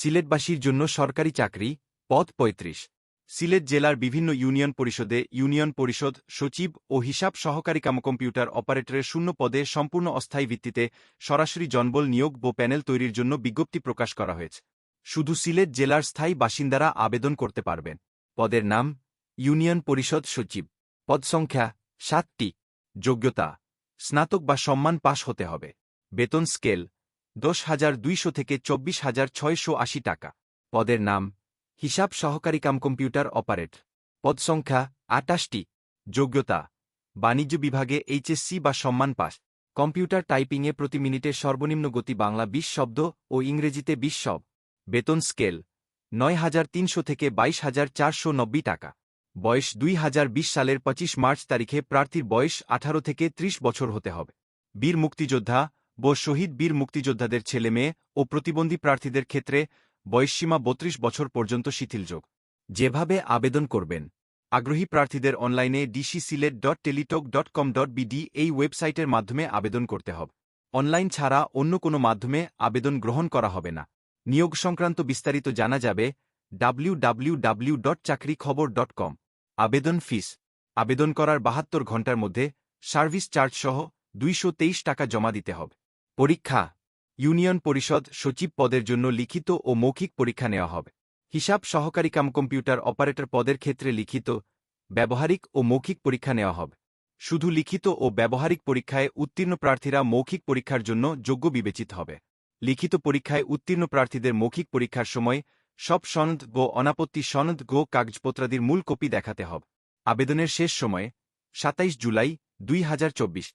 সিলেটবাসীর জন্য সরকারি চাকরি, পদ পঁয়ত্রিশ। সিলেট জেলার বিভিন্ন ইউনিয়ন পরিষদে ইউনিয়ন পরিষদ, সচিব ও হিসাব সহকারী কাম কম্পিউটার অপারেটরের শূন্য পদে সম্পূর্ণ অস্থায়ী ভিত্তিতে সরাসরি জনবল নিয়োগ ও প্যানেল তৈরির জন্য বিজ্ঞপ্তি প্রকাশ করা হয়েছে। শুধু সিলেট জেলার স্থায়ী বাসিন্দারা আবেদন করতে পারবেন। পদের নাম, ইউনিয়ন পরিষদ সচিব। পদ সংখ্যা, সাতটি। যোগ্যতা, স্নাতক বা সম্মান পাশ হতে হবে। বেতন স্কেল দশ হাজার দুইশো থেকে চব্বিশ হাজার ছয়শো আশি টাকা। পদের নাম, হিসাব সহকারী কাম কম্পিউটার অপারেট। পদ সংখ্যা, আটাশটি। যোগ্যতা, বাণিজ্য বিভাগে এইচএসসি বা সম্মান পাস। কম্পিউটার টাইপিংয়ে প্রতি মিনিটে সর্বনিম্ন গতি বাংলা বিশ শব্দ ও ইংরেজিতে বিশ শব বেতন স্কেল, নয় হাজার তিনশো থেকে বাইশ হাজার চারশো নব্বই টাকা। বয়স দুই হাজার বিশ সালের পঁচিশ মার্চ তারিখে প্রার্থীর বয়স আঠারো থেকে ত্রিশ বছর হতে হবে। বীর মুক্তিযোদ্ধা ও শহীদ বীর মুক্তিযোদ্ধাদের ছেলে মেয়ে ও প্রতিবন্ধী প্রার্থীদের ক্ষেত্রে বয়সসীমা বত্রিশ বছর পর্যন্ত শিথিলযোগ। যেভাবে আবেদন করবেন, আগ্রহী প্রার্থীদের অনলাইনে DC Sylhet dot Teletalk dot com dot BD এই ওয়েবসাইটের মাধ্যমে আবেদন করতে হবে। অনলাইন ছাড়া অন্য কোনো মাধ্যমে আবেদন গ্রহণ করা হবে না। নিয়োগ সংক্রান্ত বিস্তারিত জানা যাবে ডাব্লিউ ডট চাকরি খবর ডট কম আবেদন ফিস, আবেদন করার বাহাত্তর ঘণ্টার মধ্যে সার্ভিস চার্জ সহ দুইশো তেইশ টাকা জমা দিতে হবে। পরীক্ষা, ইউনিয়ন পরিষদ সচিব পদের জন্য লিখিত ও মৌখিক পরীক্ষা নেওয়া হবে। হিসাব সহকারী কাম কম্পিউটার অপারেটর পদের ক্ষেত্রে লিখিত, ব্যবহারিক ও মৌখিক পরীক্ষা নেওয়া হবে। শুধু লিখিত ও ব্যবহারিক পরীক্ষায় উত্তীর্ণ প্রার্থীরা মৌখিক পরীক্ষার জন্য যোগ্য বিবেচিত হবে। লিখিত পরীক্ষায় উত্তীর্ণ প্রার্থীদের মৌখিক পরীক্ষার সময় সব সনদ গো অনাপত্তি সনদ গো কাগজপত্রাদির মূল কপি দেখাতে হবে। আবেদনের শেষ সময়ে, সাতাইশ জুলাই, দুই হাজার চব্বিশ।